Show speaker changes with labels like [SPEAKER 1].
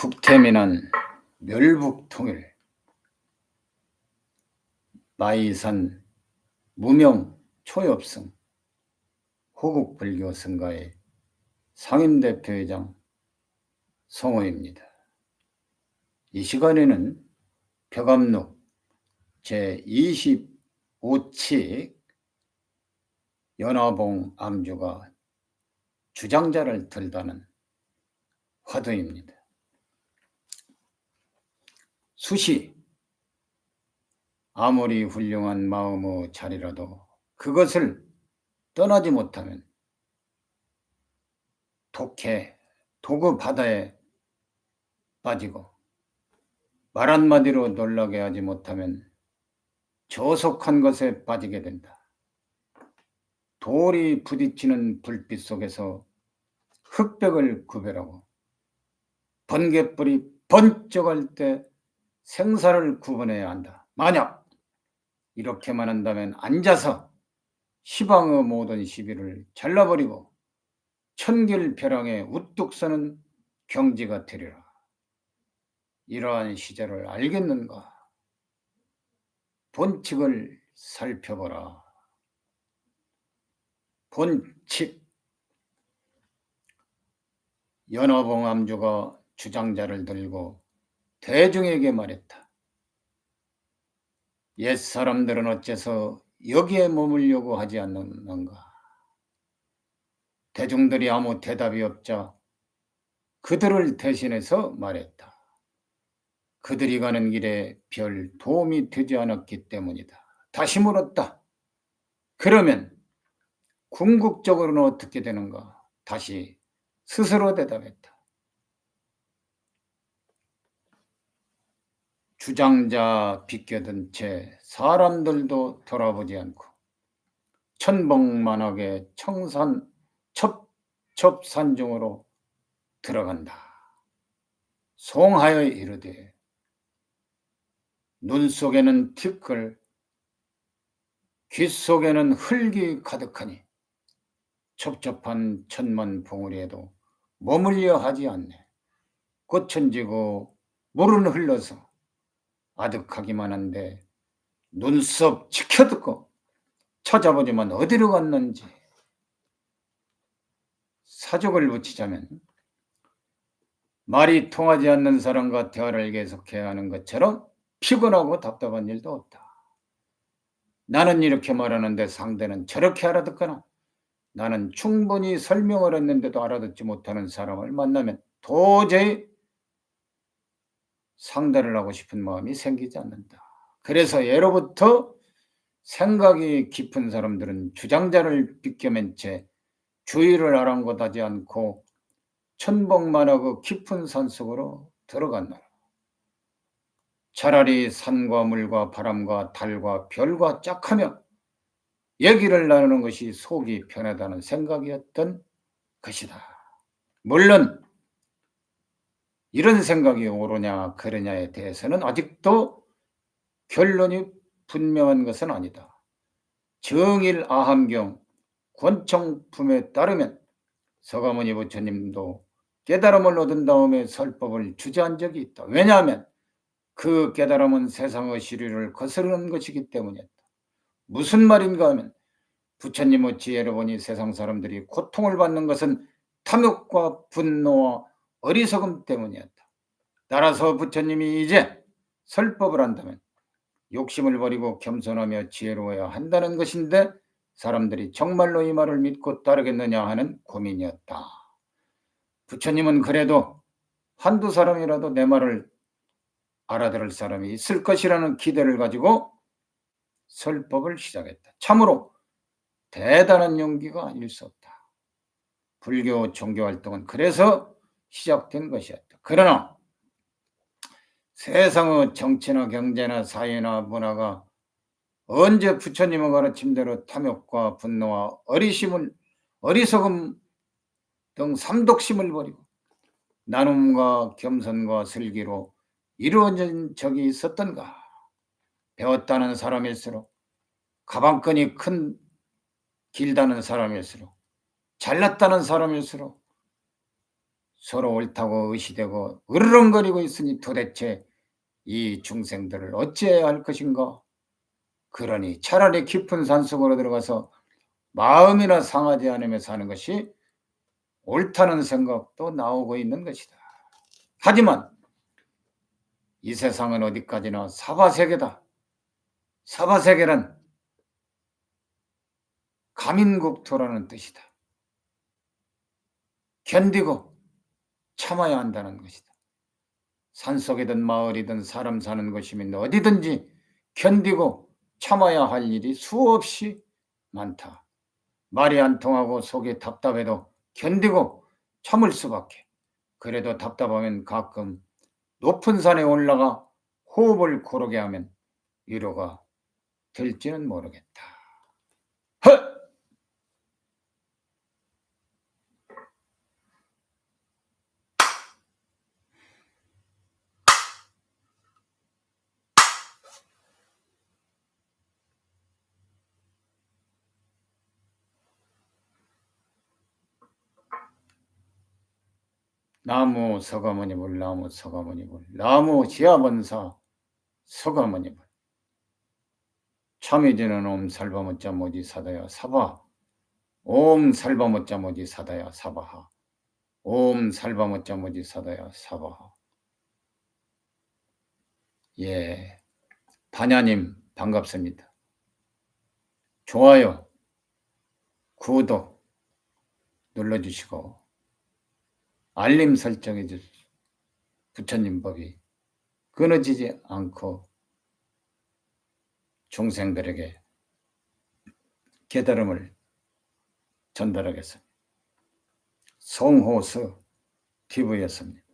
[SPEAKER 1] 국태민한 멸북통일 마이산 무명 초엽성 호국불교 성가의 상임대표회장 성호입니다. 이 시간에는 벽암록 제25칙 연화봉 암주가 주장자를 들다는 화두입니다. 수시 아무리 훌륭한 마음의 자리라도 그것을 떠나지 못하면 독해 도구 바다에 빠지고 말 한마디로 놀라게 하지 못하면 저속한 것에 빠지게 된다. 돌이 부딪히는 불빛 속에서 흑백을 구별하고 번개불이 번쩍할 때 생사를 구분해야 한다. 만약 이렇게만 한다면 앉아서 시방의 모든 시비를 잘라버리고 천길벼랑에 우뚝 서는 경지가 되리라. 이러한 시절을 알겠는가? 본칙을 살펴보라. 본칙 연화봉 암주가 주장자를 들고 대중에게 말했다. 옛 사람들은 어째서 여기에 머물려고 하지 않는가? 대중들이 아무 대답이 없자 그들을 대신해서 말했다. 그들이 가는 길에 별 도움이 되지 않았기 때문이다. 다시 물었다. 그러면 궁극적으로는 어떻게 되는가? 다시 스스로 대답했다. 주장자 비껴든 채 사람들도 돌아보지 않고 천복만하게 청산 첩첩산중으로 들어간다. 송하여 이르되 눈 속에는 티끌 귀 속에는 흙이 가득하니 첩첩한 천만 봉우리에도 머물려 하지 않네. 꽃은 지고 물은 흘러서 아득하기만 한데 눈썹 지켜듣고 찾아보지만 어디로 갔는지 사족을 붙이자면 말이 통하지 않는 사람과 대화를 계속해야 하는 것처럼 피곤하고 답답한 일도 없다. 나는 이렇게 말하는데 상대는 저렇게 알아듣거나 나는 충분히 설명을 했는데도 알아듣지 못하는 사람을 만나면 도저히 상대를 하고 싶은 마음이 생기지 않는다. 그래서 예로부터 생각이 깊은 사람들은 주장자를 비껴맨 채 주의를 아랑곳하지 않고 천복만하고 깊은 산속으로 들어간다. 차라리 산과 물과 바람과 달과 별과 짝하며 얘기를 나누는 것이 속이 편하다는 생각이었던 것이다. 물론 이런 생각이 옳으냐 그러냐에 대해서는 아직도 결론이 분명한 것은 아니다. 정일 아함경 권청품에 따르면 서가모니 부처님도 깨달음을 얻은 다음에 설법을 주재한 적이 있다. 왜냐하면 그 깨달음은 세상의 시류를 거스르는 것이기 때문이었다. 무슨 말인가 하면 부처님의 지혜를 보니 세상 사람들이 고통을 받는 것은 탐욕과 분노와 어리석음 때문이었다. 따라서 부처님이 이제 설법을 한다면 욕심을 버리고 겸손하며 지혜로워야 한다는 것인데 사람들이 정말로 이 말을 믿고 따르겠느냐 하는 고민이었다. 부처님은 그래도 한두 사람이라도 내 말을 알아들을 사람이 있을 것이라는 기대를 가지고 설법을 시작했다. 참으로 대단한 용기가 아닐 수 없다. 불교 종교 활동은 그래서 시작된 것이었다. 그러나 세상의 정치나 경제나 사회나 문화가 언제 부처님의 가르침대로 탐욕과 분노와 어리심을 어리석음 등 삼독심을 버리고 나눔과 겸손과 슬기로 이루어진 적이 있었던가? 배웠다는 사람일수록 가방끈이 큰 길다는 사람일수록 잘났다는 사람일수록 서로 옳다고 의시되고 으르렁거리고 있으니 도대체 이 중생들을 어찌해야 할 것인가? 그러니 차라리 깊은 산속으로 들어가서 마음이나 상하지 않으며 사는 것이 옳다는 생각도 나오고 있는 것이다. 하지만 이 세상은 어디까지나 사바세계다. 사바세계는 가민국토라는 뜻이다. 견디고 참아야 한다는 것이다. 산속이든 마을이든 사람 사는 곳이면 어디든지 견디고 참아야 할 일이 수없이 많다. 말이 안 통하고 속이 답답해도 견디고 참을 수밖에. 그래도 답답하면 가끔 높은 산에 올라가 호흡을 고르게 하면 위로가 될지는 모르겠다. 나무 서가모니불 나무 서가모니불 나무 지하본사 서가모니불 참이 지는 옴 살바모자 모지 사다야 사바. 옴 살바모자 모지 사다야 사바하. 옴 살바모자 모지 사다야 사바하. 예. 반야님 반갑습니다. 좋아요 구독 눌러주시고 알림 설정해 주십시오. 부처님 법이 끊어지지 않고 중생들에게 깨달음을 전달하겠습니다. 송호수 TV였습니다.